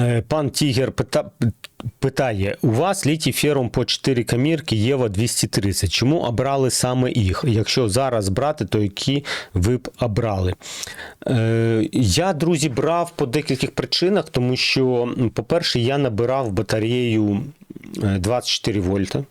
Е, Пан Тігер пита, питає: у вас літій ферум по 4 камірки Єва 230. Чому обрали саме їх? Якщо зараз брати, то які ви б обрали? Е, я, друзі, брав по декількох причинах, тому що, по-перше, я набирав батарею е, 24 вольта.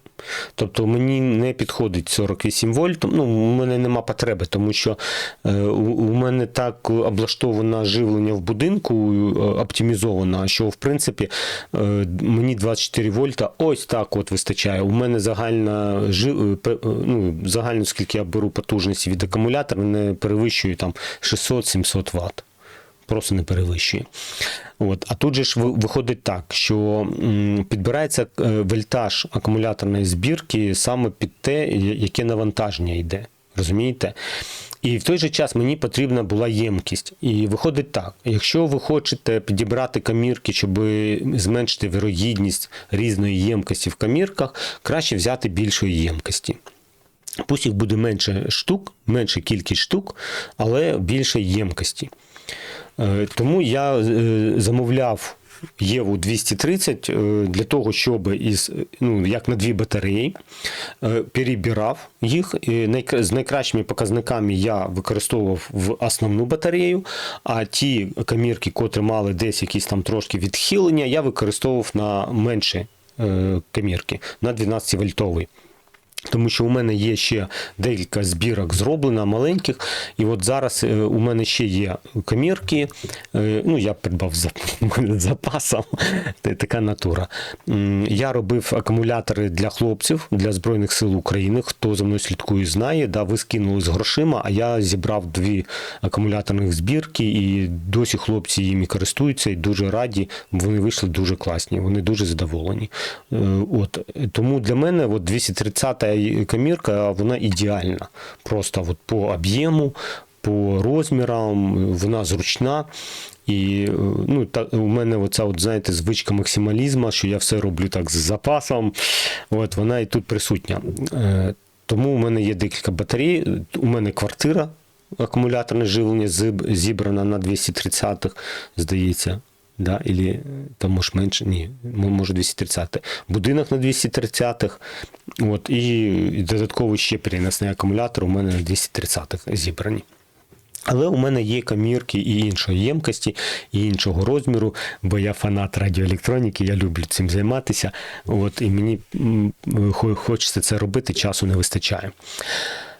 Тобто мені не підходить 48 вольт. Ну, у мене нема потреби, тому що е, у, мене так облаштоване живлення в будинку, е, оптимізовано, що в принципі е, мені 24 вольта ось так от вистачає. У мене загальна ну, загально, скільки я беру потужності від акумулятора, не перевищує там 600-700 Вт просто не перевищує. От. А тут же ж виходить так, що підбирається е, вольтаж акумуляторної збірки саме під те, яке навантаження йде. Розумієте? І в той же час мені потрібна була ємкість. І виходить так: якщо ви хочете підібрати камірки, щоб зменшити вірогідність різної ємкості в камірках, краще взяти більшої ємкості. Пусть їх буде менше штук, менша кількість штук, але більше ємкості. Е, Тому я е, замовляв Єву 230 е, для того, щоб із, ну, як на дві батареї перебирав їх. І З найкращими показниками я використовував в основну батарею, а ті камірки, котрі мали десь якісь там трошки відхилення, я використовував на менші камірки, на 12 вольтовий. Тому що у мене є ще декілька збірок зроблено маленьких, і от зараз е, у мене ще є камірки. е, Ну, я придбав запасом. Така натура. Я робив акумулятори для хлопців для Збройних сил України. Хто за мною слідкує, знає. Да, ви скинули з грошима, а я зібрав дві акумуляторних збірки, і досі хлопці їми користуються і дуже раді. Вони вийшли дуже класні, вони дуже задоволені. Е, От тому для мене от 230 камірка вона ідеальна. Просто от по об'єму, по розмірам, вона зручна. І ну, та, у мене оця, от, знаєте, звичка максималізму, що я все роблю так з запасом. От, вона і тут присутня. Е, Тому у мене є декілька батарей. У мене квартира, акумуляторне живлення зібрана на 230-х, здається. Да, ілі, там може менше, ні, може 230. Будинок на 230-х. От, і додатково ще переносний акумулятор у мене на 230-х зібрані. Але у мене є камірки і іншої ємкості, і іншого розміру, бо я фанат радіоелектроніки, я люблю цим займатися. От, і мені хочеться це робити, часу не вистачає.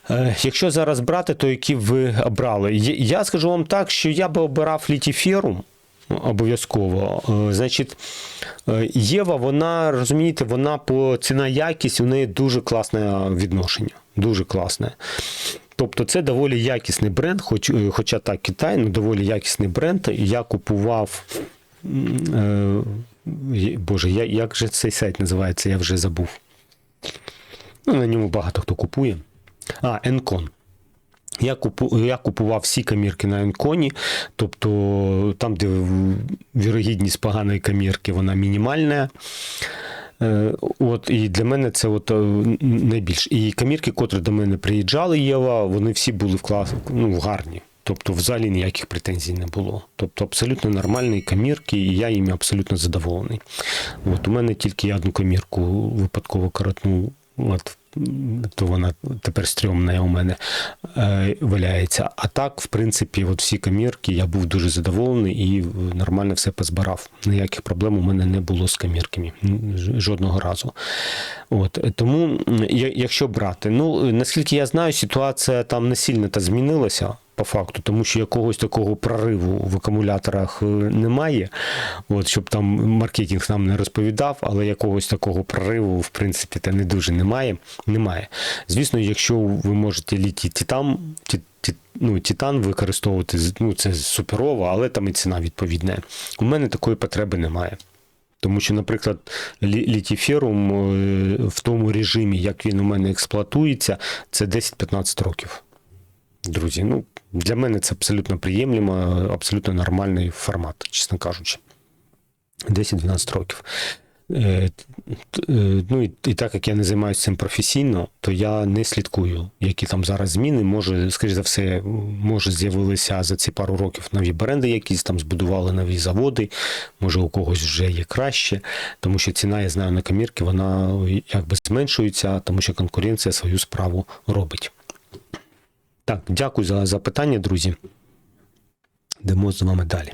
Е, Якщо зараз брати, то які ви обрали? Я скажу вам так, що я би обирав літіферум обов'язково. Е, Значить, е, Єва, вона, розумієте, вона по ціна якість у неї дуже класне відношення. Дуже класне. Тобто це доволі якісний бренд, хоч, е, хоча так Китай, ну доволі якісний бренд. Я купував. Е, Боже, я, як же цей сайт називається, я вже забув. Ну, на ньому багато хто купує. А, Енкон. Я, купу, я купував всі камірки на Енконі, тобто там, де вірогідність поганої камірки, вона мінімальна. Е, От, і для мене це от, е, н- найбільше. І камірки, котрі до мене приїжджали, Єва, вони всі були в клас, ну, гарні. Тобто в залі ніяких претензій не було. Тобто абсолютно нормальні камірки, і я їм абсолютно задоволений. От у мене тільки я одну камірку випадково коротнув. От, то вона тепер стрьомна у мене е, валяється. А так, в принципі, от всі камірки я був дуже задоволений і нормально все позбирав. Ніяких проблем у мене не було з камірками жодного разу. От тому, якщо брати, ну наскільки я знаю, ситуація там не сильно та змінилася. По факту, тому що якогось такого прориву в акумуляторах е, немає. От щоб там маркетинг нам не розповідав, але якогось такого прориву, в принципі, та не дуже немає. Немає. Звісно, якщо ви можете літій титан, ну, титан використовувати, ну це суперово, але там і ціна відповідна. У мене такої потреби немає. Тому що, наприклад, лі- літіферум е, в тому режимі, як він у мене експлуатується, це 10-15 років. Друзі, ну для мене це абсолютно приємлемо, абсолютно нормальний формат, чесно кажучи. 10-12 років. Е, е, Ну і, так як я не займаюся цим професійно, то я не слідкую, які там зараз зміни. Може, скоріш за все, може з'явилися за ці пару років нові бренди, якісь там збудували нові заводи. Може, у когось вже є краще, тому що ціна, я знаю, на комірки, вона якби зменшується, тому що конкуренція свою справу робить. Так, дякую за запитання, друзі. Йдемо з вами далі.